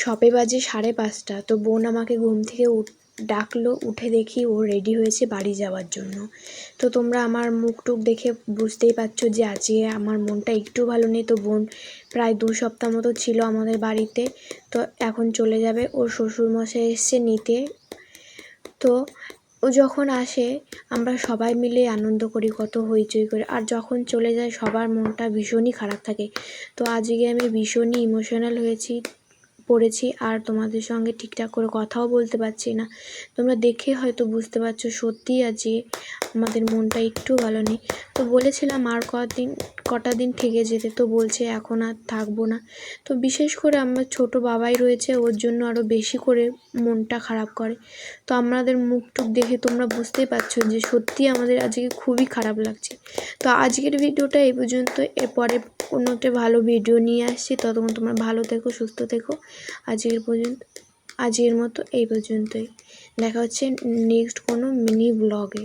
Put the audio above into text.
সবে বাজে সাড়ে পাঁচটা, তো বোন আমাকে ঘুম থেকে উঠ, ডাকলো, উঠে দেখি ও রেডি হয়েছে বাড়ি যাওয়ার জন্য। তো তোমরা আমার মুখ টুক দেখে বুঝতেই পারছ যে আজকে আমার মনটা একটু ভালো নেই, তো বোন প্রায় দু সপ্তাহ মতো ছিল আমাদের বাড়িতে, তো এখন চলে যাবে। ওর শ্বশুরমশাই এসছে নিতে। তো ও যখন আসে, আমরা সবাই মিলে আনন্দ করি, কত হইচই করে। আর যখন চলে যায়, সবার মনটা ভীষণই খারাপ থাকে। তো আজকে আমি ভীষণই ইমোশনাল হয়েছি। পড়েছি আর তোমাদের সঙ্গে ঠিকঠাক করে কথাও বলতে পারছি না। তোমরা দেখে হয়তো বুঝতে পারছ সত্যি আজকে আমাদের মনটা একটু ভালো নেই। তো বলেছিলাম আর কদিন কটা দিন থেকে যেতে তো বলছে, এখন আর থাকব না। তো বিশেষ করে আমার ছোট বাবাই রয়েছে, ওর জন্য আরও বেশি করে মনটা খারাপ করে। তো আমাদের মুখ টুক দেখে তোমরা বুঝতেই পারছ যে সত্যি আমাদের আজকে খুবই খারাপ লাগছে। তো আজকের ভিডিওটা এই পর্যন্ত এরপরে কোনোতে ভালো ভিডিও নিয়ে আসছি। ততক্ষণ তোমরা ভালো থেকো, সুস্থ থেকো। আজকের পর্যন্ত, আজকের মতো এই পর্যন্তই। দেখা হচ্ছে নেক্সট কোনো মিনি ব্লগে